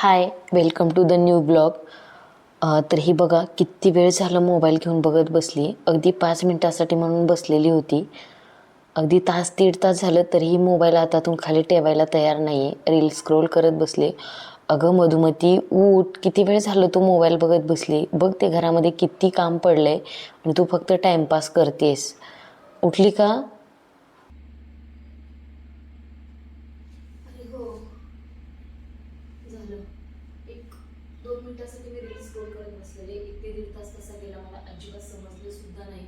Hi welcome to the new blog तर ही बघा किती वेळ झालं मोबाईल घेऊन बघत बसली. अगदी पाच मिनटासाठी म्हणून बसलेली होती. अगदी तास दीड तास झालं तरीही मोबाईल हातातून खाली ठेवायला तयार नाही आहे रील स्क्रोल करत बसले. अगं मधुमती ऊट किती वेळ झालं तू मोबाईल बघत बसली? बघ ते घरामध्ये किती काम पडलं आहे आणि तू फक्त टाईमपास करतेस. उठली का अरे हो झालं एक दोन मिनिटासाठी मी रील स्क्रोल करत बसलेले एक ते दीड तास कसा गेला मला अजिबात समजले सुद्धा नाही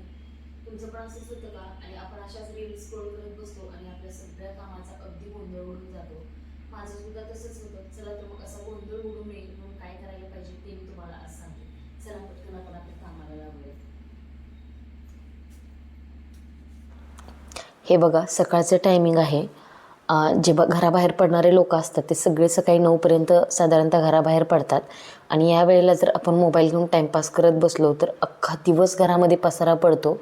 तुमचं होतं का? आणि आपण अशाच रील स्क्रोल करत बसतो आणि आपल्या सगळ्या कामाचा अगदी गोंधळ उडून जातो. माझं सुद्धा तसंच होतं. चला तर मग असा गोंधळ उडू नये म्हणून काय करायला पाहिजे ते मी तुम्हाला आज सांगते चला पटकन आपण आपल्या कामाला लागूया हे बघा सकाळचं टायमिंग आहे. जे ब घराबाहेर पडणारे लोक असतात ते सगळे सकाळी नऊपर्यंत साधारणतः घराबाहेर पडतात. आणि या वेळेला जर आपण मोबाईल घेऊन टाईमपास करत बसलो तर अख्खा दिवस घरामध्ये पसारा पडतो.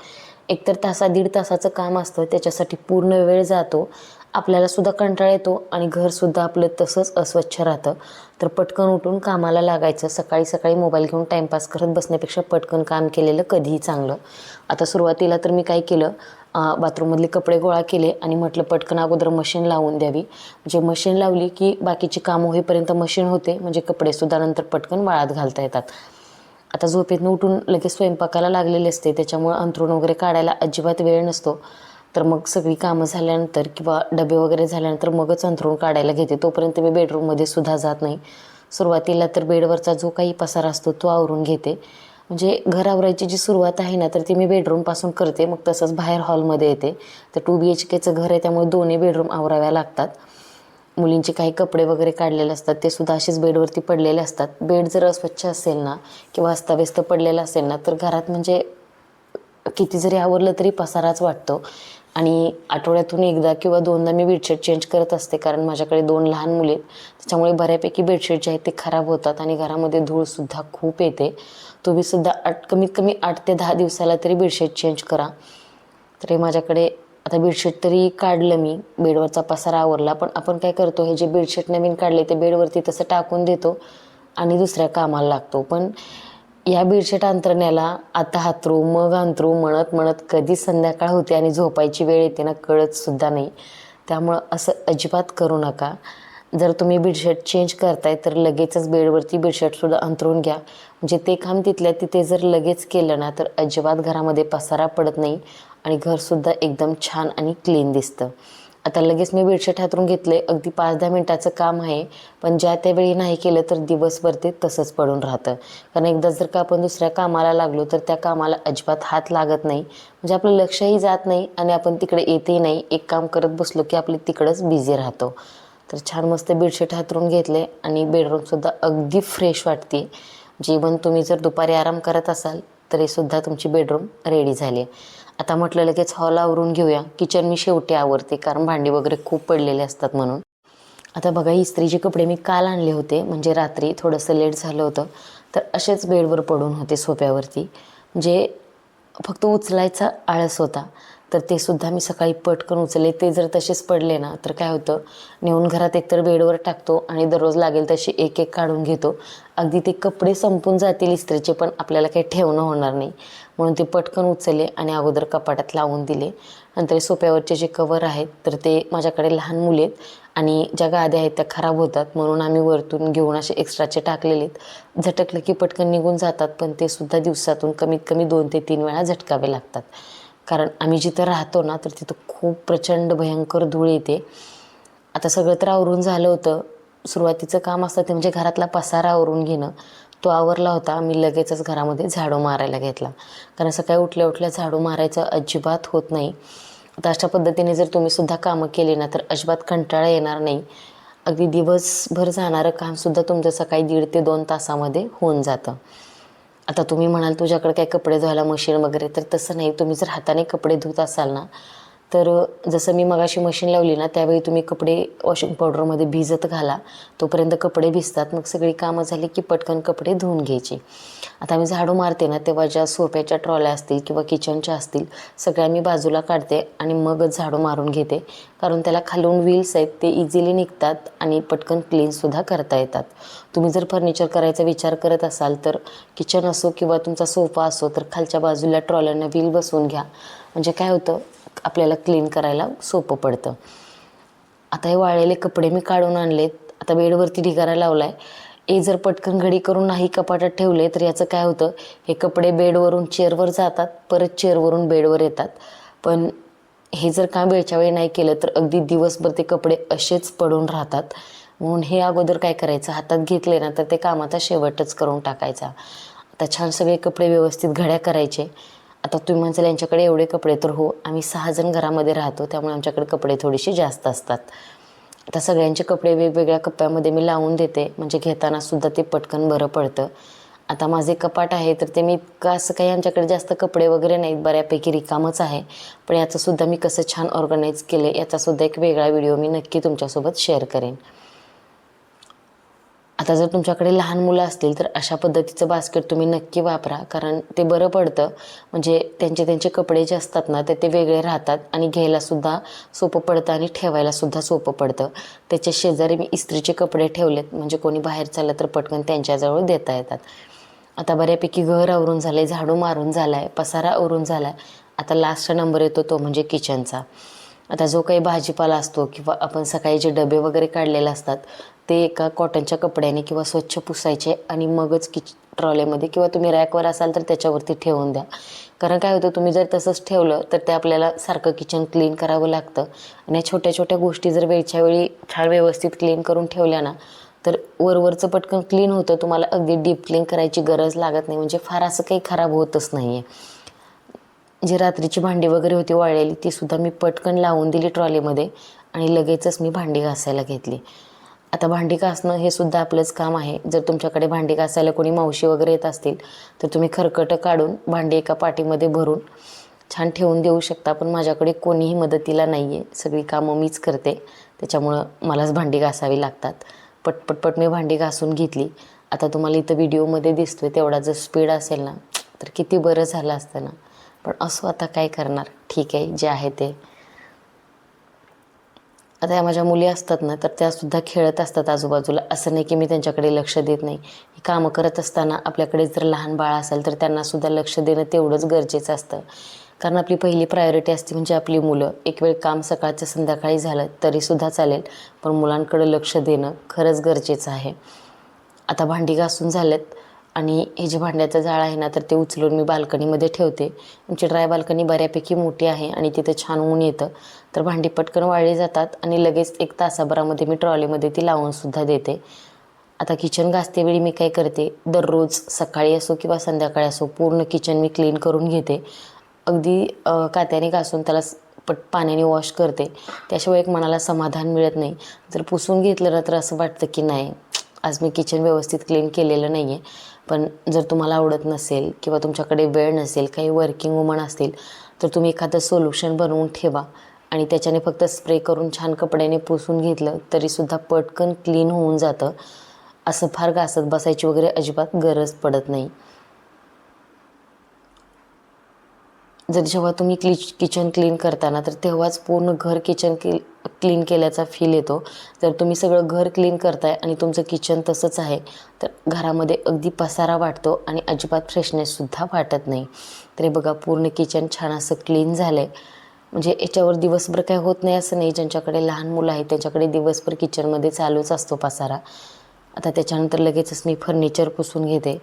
एकतर तासा दीड तासाचं काम असतं त्याच्यासाठी पूर्ण वेळ जातो आपल्याला सुद्धा कंटाळा येतो आणि घरसुद्धा आपलं तसंच अस्वच्छ राहतं. तर पटकन उठून कामाला लागायचं सकाळी सकाळी मोबाईल घेऊन टाईमपास करत बसण्यापेक्षा पटकन काम केलेलं कधीही चांगलं. आता सुरुवातीला तर मी काय केलं बाथरूममधले कपडे गोळा केले आणि म्हटलं पटकन अगोदर मशीन लावून द्यावी. म्हणजे मशीन लावली की बाकीची कामं होईपर्यंत मशीन होते म्हणजे कपडेसुद्धा नंतर पटकन वाळात घालता येतात. आता झोपेतनं उठून लगेच स्वयंपाकाला लागलेले असते त्याच्यामुळं अंथरूण वगैरे काढायला अजिबात वेळ नसतो. तर मग सगळी कामं झाल्यानंतर किंवा डबे वगैरे झाल्यानंतर मगच अंथरूण काढायला घेते. तोपर्यंत मी बेडरूममध्ये सुद्धा जात नाही. सुरुवातीला तर बेडवरचा जो काही पसारा असतो तो आवरून घेते. म्हणजे घर आवरायची जी सुरुवात आहे ना तर ती मी बेडरूमपासून करते. मग तसंच बाहेर हॉलमध्ये येते. तर टू बी एच केचं घर आहे त्यामुळे दोन्ही बेडरूम आवराव्या लागतात. मुलींचे काही कपडे वगैरे काढलेले असतात ते सुद्धा असेच बेडवरती पडलेले असतात. बेड जर अस्वच्छ असेल ना किंवा अस्ताव्यस्त पडलेला असेल ना तर घरात म्हणजे किती जरी आवरलं तरी पसाराच वाटतो. आणि आठवड्यातून एकदा किंवा दोनदा मी बेडशीट चेंज करत असते कारण माझ्याकडे दोन लहान मुले त्याच्यामुळे बऱ्यापैकी बेडशीट जे आहेत ते खराब होतात आणि घरामध्ये धूळसुद्धा खूप येते. तुम्हीसुद्धा आठ कमीत कमी आठ ते दहा दिवसाला तरी बेडशीट चेंज करा. तर हे माझ्याकडे आता बेडशीट तरी काढलं मी. बेडवरचा पसारा आवरला पण आपण काय करतो हे जे बेडशीट नवीन काढले ते बेडवरती तसं टाकून देतो आणि दुसऱ्या कामाला लागतो. पण या बेडशीट अंतरण्याला आता हातरू मग अंतरू म्हणत म्हणत कधी संध्याकाळ होते आणि झोपायची वेळ येते ना कळतसुद्धा नाही. त्यामुळं असं अजिबात करू नका. जर तुम्ही बेडशीट चेंज करताय तर लगेचच बेडवरती बेडशीटसुद्धा अंतरून घ्या. म्हणजे ते काम तिथल्या तिथे जर लगेच केलं ना तर अजिबात घरामध्ये पसारा पडत नाही. आणि घरसुद्धा एकदम छान आणि क्लीन दिसतं. आता लगेच मी बेडशीट हातरून घेतले अगदी पाच दहा मिनटाचं काम आहे. पण ज्या त्यावेळी नाही केलं तर दिवसभर ते तसंच पडून राहतं. कारण एकदा जर का आपण दुसऱ्या कामाला लागलो तर त्या कामाला अजिबात हात लागत नाही. म्हणजे आपलं लक्षही जात नाही आणि आपण तिकडे येतही नाही. एक काम करत बसलो की आपले तिकडंच बिझी राहतो. तर छान मस्त बेडशीट हातरून घेतले आणि बेडरूमसुद्धा अगदी फ्रेश वाटते जेवण तुम्ही जर दुपारी आराम करत असाल तरीसुद्धा तुमची बेडरूम रेडी झाली आहे आता म्हटलं लगेच हॉल आवरून घेऊया. किचन मी शेवटी आवरते कारण भांडी वगैरे खूप पडलेले असतात म्हणून. आता बघा इस्त्रीचे कपडे मी काल आणले होते म्हणजे रात्री थोडंसं लेट झालं होतं. तर असेच बेडवर पडून होते सोप्यावरती. जे फक्त उचलायचा आळस होता. तर ते सुद्धा मी सकाळी पटकन उचलले. ते जर तसेच पडले ना तर काय होतं? नेऊन घरात एकतर बेडवर टाकतो आणि दररोज लागेल तशी एक एक काढून घेतो. अगदी ते कपडे संपून जातील इस्त्रीचे पण आपल्याला काही ठेवणं होणार नाही. म्हणून ते पटकन उचलले आणि अगोदर कपाटात लावून दिले. नंतर सोप्यावरचे जे कवर आहेत तर ते माझ्याकडे लहान मुले आहेत आणि ज्या गाद्या आहेत त्या खराब होतात. म्हणून आम्ही वरतून घेऊन असे एक्स्ट्राचे टाकलेले आहेत. झटकलं की पटकन निघून जातात पण ते सुद्धा दिवसातून कमीत कमी दोन ते तीन वेळा झटकावे लागतात. कारण आम्ही जिथं राहतो ना तर तिथं खूप प्रचंड भयंकर धूळ येते. आता सगळं तर आवरून झालं होतं. सुरुवातीचं काम असतं ते म्हणजे घरातला पसारा आवरून घेणं. तो आवरला होता मी लगेचच घरामध्ये झाडू मारायला घेतला. कारण सकाळी उठल्या उठल्या झाडू मारायचं अजिबात होत नाही. आता अशा पद्धतीने जर तुम्हीसुद्धा कामं केली ना तर अजिबात कंटाळा येणार नाही. अगदी दिवसभर जाणारं कामसुद्धा तुमचं सकाळी दीड ते दोन तासामध्ये होऊन जातं. आता तुम्ही म्हणाल तुझ्याकडे काय कपडे धुवायला मशीन वगैरे तर तसं नाही. तुम्ही जर हाताने कपडे धुत असाल ना तर जसं मी मगाशी मशीन लावली ना त्यावेळी तुम्ही कपडे वॉशिंग पावडरमध्ये भिजत घाला. तोपर्यंत कपडे भिजतात. मग सगळी कामं झाली की पटकन कपडे धुवून घ्यायची. आता मी झाडू मारते ना तेव्हा ज्या सोफ्याच्या ट्रॉल्या असतील किंवा किचनच्या असतील सगळ्या मी बाजूला काढते आणि मगच झाडू मारून घेते. कारण त्याला खालून व्हील्स आहेत ते इझिली निघतात आणि पटकन क्लीनसुद्धा करता येतात. तुम्ही जर फर्निचर करायचा विचार करत असाल तर किचन असो किंवा तुमचा सोफा असो तर खालच्या बाजूला ट्रॉल्यांना व्हील बसवून घ्या. म्हणजे काय होतं आपल्याला क्लीन करायला सोपं पडतं. आता हे वाळलेले कपडे मी काढून आणलेत. आता बेडवरती ढिगारा लावला आहे ए जर पटकन घडी करून नाही कपाटात ठेवले तर याचं काय होतं? हे कपडे बेडवरून चेअरवर जातात परत चेअरवरून बेडवर येतात. पण हे जर काम वेळच्या वेळी नाही केलं तर अगदी दिवसभर ते कपडे असेच पडून राहतात. म्हणून हे अगोदर काय करायचं? हातात घेतले ना तर ते कामाचा शेवटच करून टाकायचा. आता छान सगळे कपडे व्यवस्थित घड्या करायचे. आता तुम्ही म्हणसाल यांच्याकडे एवढे कपडे तर हो आम्ही सहाजण घरामध्ये राहतो त्यामुळे आमच्याकडे कपडे थोडेसे जास्त असतात. आता सगळ्यांचे कपडे वेगवेगळ्या कप्प्यामध्ये मी लावून देते म्हणजे घेताना सुद्धा ते पटकन बरं पडतं. आता माझे कपाट आहे तर ते मी इतकं असं काही आमच्याकडे जास्त कपडे वगैरे नाहीत बऱ्यापैकी रिकामच आहे. पण याचंसुद्धा मी कसं छान ऑर्गनाईज केले याचासुद्धा एक वेगळा व्हिडिओ मी नक्की तुमच्यासोबत शेअर करेन. आता जर तुमच्याकडे लहान मुलं असतील तर अशा पद्धतीचं बास्केट तुम्ही नक्की वापरा. कारण ते बरं पडतं. म्हणजे त्यांचे त्यांचे कपडे जे असतात ना ते ते वेगळे राहतात आणि घ्यायलासुद्धा सोपं पडतं आणि ठेवायलासुद्धा सोपं पडतं. त्याच्या शेजारी मी इस्त्रीचे कपडे ठेवलेत. म्हणजे कोणी बाहेर चाललं तर पटकन त्यांच्याजवळ देता येतात. आता बऱ्यापैकी घर आवरून झालं आहे झाडू मारून झाला आहे पसारा आवरून झाला आहे आता लास्ट नंबर येतो तो म्हणजे किचनचा आता जो काही भाजीपाला असतो किंवा आपण सकाळी जे डबे वगैरे काढलेले असतात ते एका कॉटनच्या कपड्याने किंवा स्वच्छ पुसायचे आणि मगच किच ट्रॉलेमध्ये किंवा तुम्ही रॅकवर असाल तर त्याच्यावरती ठेवून द्या. कारण काय होतं तुम्ही जर तसंच ठेवलं तर ते आपल्याला सारखं किचन क्लीन करावं लागतं. आणि या छोट्या छोट्या गोष्टी जर वेळच्या वेळी छान व्यवस्थित क्लीन करून ठेवल्या ना तर वरवरचं पटकन क्लीन होतं तुम्हाला अगदी डीप क्लीन करायची गरज लागत नाही. म्हणजे फार असं काही खराब होतच नाही आहे जी रात्रीची भांडी वगैरे होती वाळलेली तीसुद्धा मी पटकन लावून दिली ट्रॉलीमध्ये आणि लगेचच मी भांडी घासायला घेतली. आता भांडी घासणं हे सुद्धा आपलंच काम आहे. जर तुमच्याकडे भांडी घासायला कोणी मावशी वगैरे येत असतील तर तुम्ही खरकटं काढून भांडी एका पाटीमध्ये भरून छान ठेवून देऊ शकता पण माझ्याकडे कोणीही मदतीला नाही आहे सगळी कामं मीच करते. त्याच्यामुळं मलाच भांडी घासावी लागतात. पटपटपट मी भांडी घासून घेतली. आता तुम्हाला इथं व्हिडिओमध्ये दिसतोय तेवढा जर स्पीड असेल ना तर किती बरं झालं असतं ना. पण असं आता काय करणार? ठीक आहे जे आहे ते. आता या माझ्या मुली असतात ना तर त्यासुद्धा खेळत असतात आजूबाजूला. असं नाही की मी त्यांच्याकडे लक्ष देत नाही. ही कामं करत असताना आपल्याकडे जर लहान बाळ असेल तर त्यांनासुद्धा लक्ष देणं तेवढंच गरजेचं असतं. कारण आपली पहिली प्रायोरिटी असते म्हणजे आपली मुलं. एक वेळ काम सकाळचं संध्याकाळी झालं तरीसुद्धा चालेल. पण मुलांकडं लक्ष देणं खरंच गरजेचं आहे. आता भांडी घासून झालेत. आणि हे जे भांड्याचं जाळ आहे ना तर ते उचलून मी बाल्कनीमध्ये ठेवते. आमची ड्राय बाल्कनी बऱ्यापैकी मोठी आहे आणि तिथे छान ऊन येतं. तर भांडी पटकन वाळली जातात आणि लगेच एक तासाभरामध्ये मी ट्रॉलीमध्ये ती लावूनसुद्धा देते. आता किचन घासतेवेळी मी काय करते दररोज सकाळी असो किंवा संध्याकाळी असो पूर्ण किचन मी क्लीन करून घेते. अगदी कात्याने घासून त्याला पट पाण्याने वॉश करते. त्याशिवाय एक मनाला समाधान मिळत नाही. जर पुसून घेतलं ना तर असं वाटतं की नाही आज मी किचन व्यवस्थित क्लीन केलेलं नाही आहे पण जर तुम्हाला आवडत नसेल किंवा तुमच्याकडे वेळ नसेल काही वर्किंग वुमन असतील तर तुम्ही एखादं सोल्युशन बनवून ठेवा आणि त्याच्याने फक्त स्प्रे करून छान कपड्याने पुसून घेतलं तरीसुद्धा पटकन क्लीन होऊन जातं. असं फार घासत बसायची वगैरे अजिबात गरज पडत नाही. जर जेव्हा तुम्ही क्लि किचन क्लीन करताना तर तेव्हाच पूर्ण घर किचन क्ली क्लीन केल्याचा फील येतो. जर तुम्ही सगळं घर क्लीन करताय आणि तुमचं किचन तसंच आहे तर घरामध्ये अगदी पसारा वाटतो आणि अजिबात फ्रेशनेससुद्धा वाटत नाही. तरी बघा पूर्ण किचन छान असं क्लीन झालं आहे म्हणजे याच्यावर दिवसभर काय होत नाही असं नाही. ज्यांच्याकडे लहान मुलं आहेत त्यांच्याकडे दिवसभर किचनमध्ये चालूच असतो पसारा. आता त्याच्यानंतर लगेचच मी फर्निचर पुसून घेते.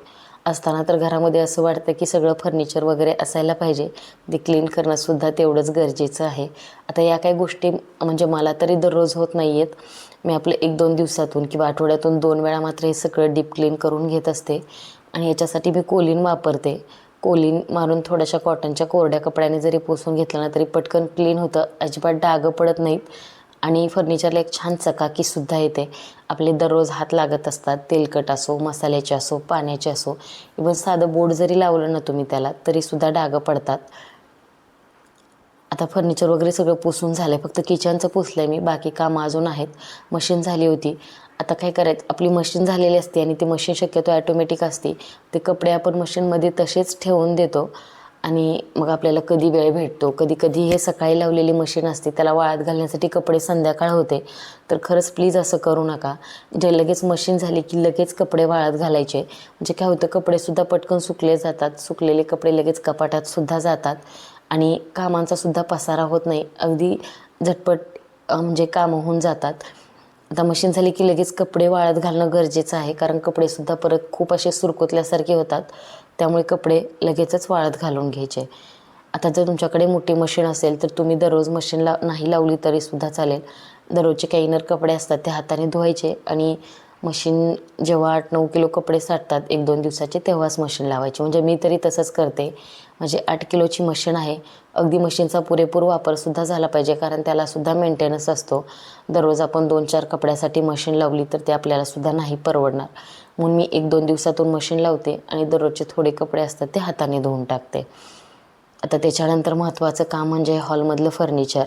असताना तर घरामध्ये असं वाटतं की सगळं फर्निचर वगैरे असायला पाहिजे. ते क्लीन करणंसुद्धा तेवढंच गरजेचं आहे. आता या काही गोष्टी म्हणजे मला तरी दररोज होत नाही आहेत मी आपलं एक दोन दिवसातून किंवा आठवड्यातून दोन वेळा मात्र हे सगळं डीप क्लीन करून घेत असते. आणि याच्यासाठी मी कोलीन वापरते. कोलीन मारून थोड्याशा कॉटनच्या कोरड्या कपड्याने जरी पोसून घेतलं ना तरी पटकन क्लीन होतं. अजिबात डागं पडत नाहीत. आणि फर्निचरला एक छान चकाकीसुद्धा येते. आपले दररोज हात लागत असतात तेलकट असो मसाल्याचे असो पाण्याचे असो इवन साधं बोर्ड जरी लावलं ना तुम्ही त्याला तरीसुद्धा डागं पडतात. आता फर्निचर वगैरे सगळं पुसून झालं आहे फक्त किचनचं पुसलं आहे मी बाकी कामं अजून आहेत. मशीन झाली होती. आता काय करायचं आपली मशीन झालेली असते आणि ती मशीन शक्यतो ॲटोमॅटिक असते. ते कपडे आपण मशीनमध्ये तसेच ठेवून देतो. आणि मग आपल्याला कधी वेळ भेटतो कधी कधी हे सकाळी लावलेली मशीन असते त्याला वाळत घालण्यासाठी कपडे संध्याकाळ होते. तर खरंच प्लीज असं करू नका. जे लगेच मशीन झाली की लगेच कपडे वाळत घालायचे. म्हणजे काय होतं कपडेसुद्धा पटकन सुकले जातात. सुकलेले कपडे लगेच कपाटात सुद्धा जातात. आणि कामांचासुद्धा पसारा होत नाही. अगदी झटपट म्हणजे कामं होऊन जातात. आता मशीन झाली की लगेच कपडे वाळत घालणं गरजेचं आहे. कारण कपडेसुद्धा परत खूप असे सुरकुतल्यासारखे होतात. त्यामुळे कपडे लगेचच वाळत घालून घ्यायचे. आता जर तुमच्याकडे मोठी मशीन असेल तर तुम्ही दररोज मशीनला नाही लावली तरीसुद्धा चालेल. दररोजचे काही इनर कपडे असतात ते हाताने धुवायचे आणि मशीन जेव्हा आठ नऊ किलो कपडे साठतात एक दोन दिवसाचे तेव्हाच मशीन लावायचे. म्हणजे मी तरी तसंच करते. म्हणजे आठ किलोची मशीन आहे. अगदी मशीनचा पुरेपूर वापरसुद्धा झाला पाहिजे कारण त्यालासुद्धा मेंटेनन्स असतो. दररोज आपण दोन चार कपड्यासाठी मशीन लावली तर ते आपल्यालासुद्धा नाही परवडणार. म्हणून मी एक दोन दिवसातून मशीन लावते आणि दररोजचे थोडे कपडे असतात ते हाताने धुवून टाकते. आता त्याच्यानंतर महत्त्वाचं काम म्हणजे हॉलमधलं फर्निचर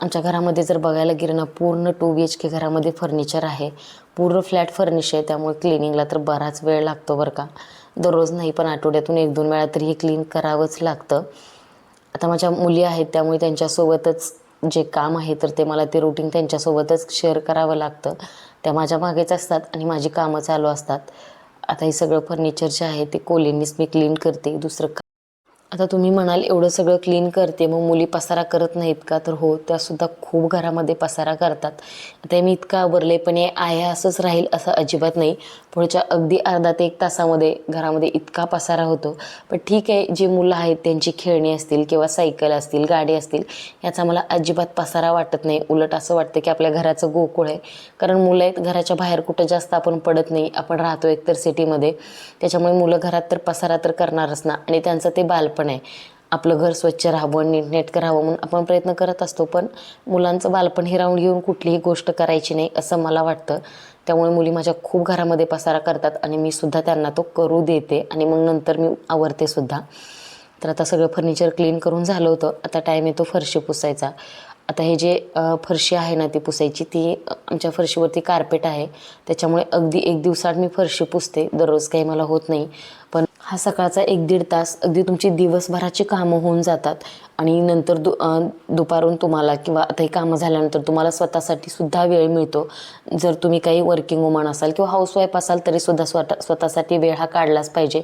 आमच्या घरामध्ये जर बघायला गेलं ना पूर्ण टू बी एच के घरामध्ये फर्निचर आहे. पूर्ण फ्लॅट फर्निश आहे त्यामुळे क्लिनिंगला तर बराच वेळ लागतो बरं का. दररोज नाही पण आठवड्यातून एक दोन वेळा तरी हे क्लीन करावंच लागतं. आता माझ्या मुली आहेत त्यामुळे त्यांच्यासोबतच जे काम आहे तर ते मला ते रुटीन त्यांच्यासोबतच शेअर करावं लागतं. त्या माझ्या मागेच असतात आणि माझी कामं चालू असतात. आता हे सगळं फर्निचर जे आहे ते कोलींनीच मी क्लीन करते. दुसरं आता तुम्ही म्हणाल एवढं सगळं क्लीन करते मग मुली पसारा करत नाहीत का? तर हो त्यासुद्धा खूप घरामध्ये पसारा करतात. आता मी इतका आवरले पण हे आहे असंच राहील असं अजिबात नाही. पुढच्या अगदी अर्धा ते एक तासामध्ये घरामध्ये इतका पसारा होतो. पण ठीक आहे जी मुलं आहेत त्यांची खेळणी असतील किंवा सायकल असतील गाडी असतील याचा मला अजिबात पसारा वाटत नाही. उलट असं वाटतं की आपल्या घराचं गोकुळ आहे. कारण मुलं आहेत घराच्या बाहेर कुठं जास्त आपण पडत नाही. आपण राहतो एकतर सिटीमध्ये त्याच्यामुळे मुलं घरात तर पसारा तर करणारच ना. आणि त्यांचं ते पण आहे. आपलं घर स्वच्छ राहावं नीटनेटकं राहावं म्हणून आपण प्रयत्न करत असतो पण मुलांचं बालपण हिरावून घेऊन कुठलीही गोष्ट करायची नाही असं मला वाटतं. त्यामुळे मुली माझ्या खूप घरामध्ये पसारा करतात आणि मी सुद्धा त्यांना तो करू देते आणि मग नंतर मी आवरते सुद्धा. तर आता सगळं फर्निचर क्लीन करून झालं होतं. आता टाईम येतो फरशी पुसायचा. आता हे जे फरशी आहे ना ती पुसायची ती आमच्या फरशीवरती कार्पेट आहे. त्याच्यामुळे अगदी एक दिवसात मी फरशी पुसते. दररोज काही मला होत नाही. पण हा सकाळचा एक दीड तास अगदी तुमची दिवसभराची कामं होऊन जातात. आणि नंतर दु दुपारून तुम्हाला किंवा आता हे कामं झाल्यानंतर तुम्हाला स्वतःसाठी सुद्धा वेळ मिळतो. जर तुम्ही काही वर्किंग वुमन असाल किंवा हाऊसवाईफ असाल तरीसुद्धा स्वतः स्वतःसाठी वेळ हा काढलाच पाहिजे.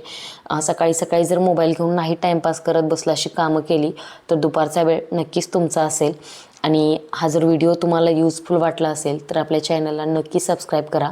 सकाळी सकाळी जर मोबाईल घेऊन नाही टाईमपास करत बसला अशी कामं केली तर दुपारचा वेळ नक्कीच तुमचा असेल. आणि हा जर व्हिडिओ तुम्हाला युजफुल वाटला असेल तर आपल्या चॅनलला नक्की सबस्क्राईब करा.